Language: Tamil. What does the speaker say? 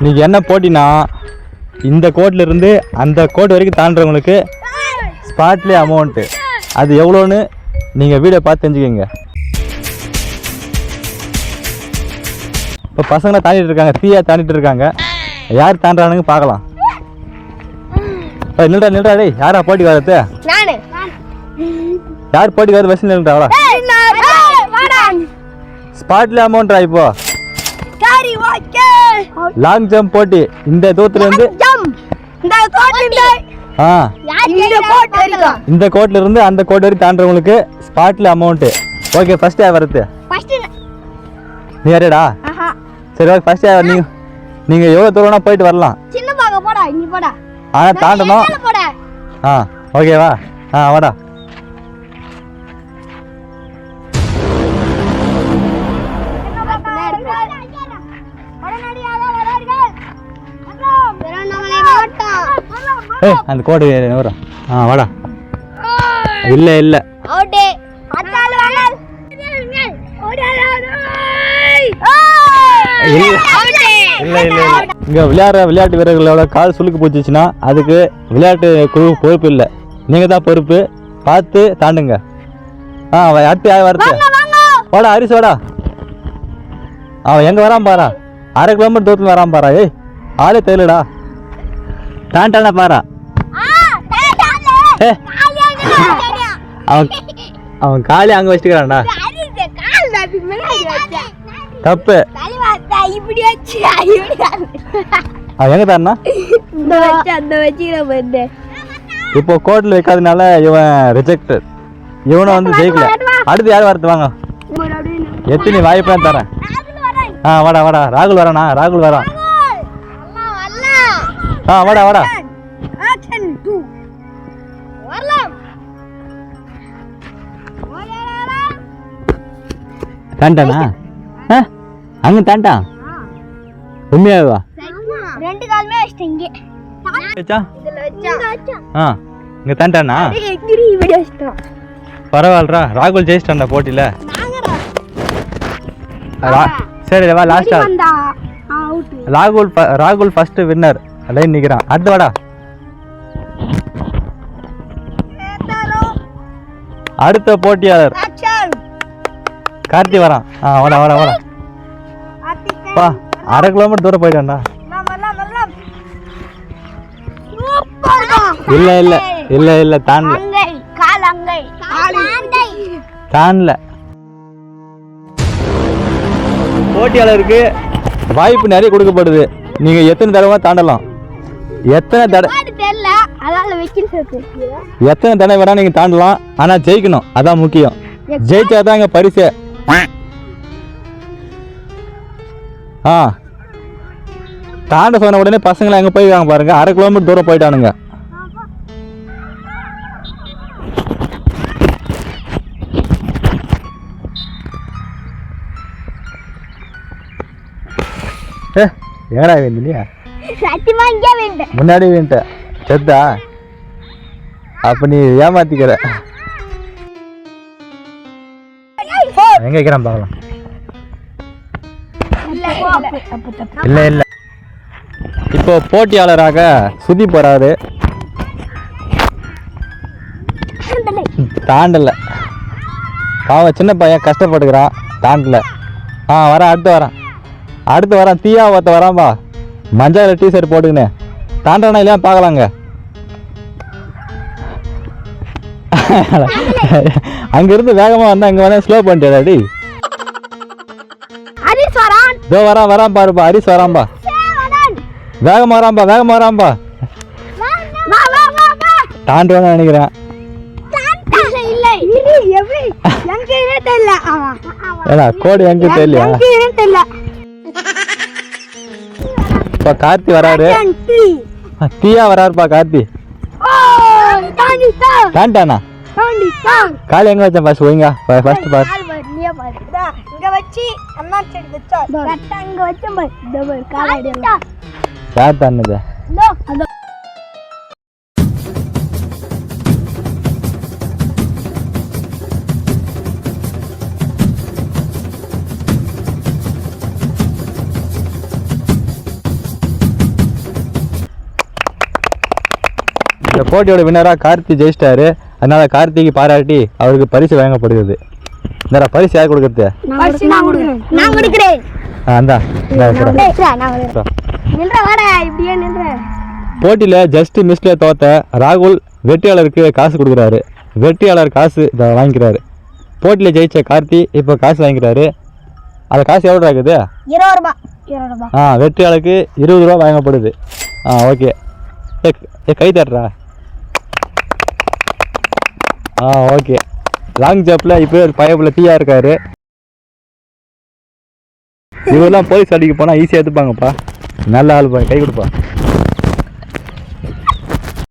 இன்னைக்கு என்ன போட்டினா இந்த கோட்ல இருந்து அந்த கோட் வரைக்கும் தாண்டுறவங்களுக்கு ஸ்பாட்லேயே அமௌண்ட்டு அது எவ்வளோன்னு நீங்கள் வீடியோ பார்த்து தெரிஞ்சுக்கோங்க. இப்போ பசங்களை தாண்டிட்டு இருக்காங்க தீயா தாண்டிட்டு இருக்காங்க. யார் தாண்டுறானுங்க பார்க்கலாம். நில்றா நில்றா டேய் யாரா போட்டி வர்றது நானு. யார் போட்டி வர்றது பஸ் நில்றா அவளா ஸ்பாட்ல அமௌண்ட்ரா இப்போ? லாங் ஜம்ப் போட்டி. இந்த தூரத்துல இருந்து ஜம் இந்த கோட் இந்த ஆ இந்த கோட் வரைக்கும். இந்த கோட்ல இருந்து அந்த கோட் வரைக்கும் தாண்டுறவங்களுக்கு ஸ்பாட்ல அமௌண்ட்டு ஓகே ஃபர்ஸ்ட் யார் வருது ஃபர்ஸ்ட் நீ யாரடா? சரி ஓகே ஃபர்ஸ்ட் யார் நீங்க நீங்க எவ்வளோ தூரம்னா போயிட்டு வரலாம். சின்ன பாக்க போடா இங்க போடா. ஆனா தாண்டணும். மேல போடா? ஆ ஓகேவா ஆ வாடா. ஏய் அந்த கோடு வரும்? ஆ வாடா. இல்லை இல்லை. இல்லை இல்லை. இல்லை இங்கே விளையாடுற விளையாட்டு வீரர்களோட கால் சுளுக்கு போச்சுச்சுன்னா அதுக்கு விளையாட்டு குழு பொறுப்பு இல்லை. நீங்கள் தான் பொறுப்பு. பார்த்து தாண்டுங்க. ஆ அவன் அடுத்து யார் வரது வாடா ஹரிஸ் வாடா. அவன் எங்கே வரான் பாரா? அரை கிலோமீட்டர் தூரத்தில் வரான் பாரா. ஏய் ஆளே தெரியலடா. தாண்டானா பாரா? அவன் அவன் காலே அங்கே வச்சுக்கிறான்டா. தப்பு. அவன் எங்கே தாருனா இப்போ கோர்ட்டில் வைக்காதனால இவன் ரிஜெக்டட் இவனை வந்து ஜெயிக்கல. அடுத்து யார் வரது? வாங்க. எத்தனை வாய்ப்பேன் தரேன். ஆ வாடா வாடா. ராகுல் வரானா? ராகுல் வரான். ஆ வாடா வாடா. தாண்டானா? ஆ? அங்கே தாண்டான் உண்மையாவா? ரெண்டு காலுமே வச்சிட்டீங்க ஆ இங்கே தாண்டானா? பரவாயில்லடா ராகுல் ஜெயிச்சிட்டான்டா போட்டியில். சரி வா லாஸ்டா ராகுல் ராகுல் ஃபர்ஸ்ட் வின்னர் லைன் நிற்கிறான் அடுத்து வாடா. அடுத்த போட்டியாளர். கார்த்தி வரான் ஆ வாடா வாடா வாடா. பா அரை கிலோமீட்டர் தூரம் போயிட்டான்டா. இல்ல இல்ல இல்ல இல்ல தாண்டல. தாண்டல. போட்டியாளருக்கு வாய்ப்பு நிறைய கொடுக்கப்படுது. நீங்க எத்தனை தடவை தாண்டலாம். எத்தனை தடவை எத்தனை தடவை வேணா நீங்க தாண்டலாம். ஆனா ஜெயிக்கணும். அதான் முக்கியம். ஜெயிச்சாதான் இங்க பரிசு. ஆ. தாண்ட சொன்ன உடனே பசங்களை அங்க போயிருக்காங்க பாருங்க. அரை கிலோமீட்டர் தூரம் போயிட்டானுங்க. ஏ ஏடா சத்தியமா இங்கே வேண்டும் முன்னாடி வேண்ட செத்தா? அப்ப நீ ஏமாத்திக்கிற. எங்க வைக்கிறான் பார்க்கலாம் இல்ல இல்ல இப்போ போட்டியாளராக சுதி போறாரு. தாண்டல. பாவம் சின்ன பையன் கஷ்டப்படுகிறான் தாண்டல. ஆ வரேன் அடுத்து வரேன். அடுத்து வரேன் தீயா ஒருத்த வரான்பா மஞ்சள் டிஷர்ட் போட்டுக்கின்னு. தாண்டானா இல்லையா பார்க்கலாங்க. அங்கிருந்து வேகமா வந்தா அங்க வந்தா ஸ்லோ ஹரிஸ் வரான். இதோ வரான் வரான் பாருப்பா ஹரிஸ் வரான்பா வரான். வேகமா வரான்பா வேகமா வரான்பா வா வா வா வா. தாண்டுவான்னு நினைக்கிறேன். இல்லை. இது எப்படி? எங்கேயுமே தெரியல. அவன் ஏடா கோடு எங்க தெரியலையா? இப்போ கார்த்தி வராரு. தீயா வராருப்பா கார்த்தி. தாண்டானா கால் எங்க வச்ச பாஸ் போயிங்க ஃபர்ஸ்ட் பாஸ் இங்க வச்சு அண்ணா செடி வச்சா. கரெக்ட்டா இங்க வச்ச பாய் டபுள் கால் அடியா சாத் பண்ணுது இந்த போட்டியோட வின்னராக கார்த்தி ஜெயிச்சிட்டாரு. அதனால கார்த்திக்கு பாராட்டி அவருக்கு பரிசு வழங்கப்படுகிறது. இந்த பரிசு யார் கொடுக்குறது? போட்டியில் ஜஸ்ட் மிஸ்ல தோத்த ராகுல் வெற்றியாளருக்கு காசு கொடுக்குறாரு. வெற்றியாளர் காசு இதை வாங்கிக்கிறாரு. போட்டியில் ஜெயிச்ச கார்த்தி இப்போ காசு வாங்கிக்கிறாரு. அந்த காசு எவ்வளோ இருக்குது? இருபது ரூபாய் இருபது ரூபாய் ஆ வெற்றியாளருக்கு இருபது ரூபா வழங்கப்படுது. ஆ ஓகே. ஏ கை தட்டுறா. ஆ ஓகே. லாங் ஜம்ப்பில் இப்போ ஒரு பயப்புல தீயா இருக்காரு இவரெல்லாம் போலீஸ் அடிக்க போனால் ஈஸியாக எடுத்துப்பாங்கப்பா நல்ல ஆள் பா கை கொடுப்பா.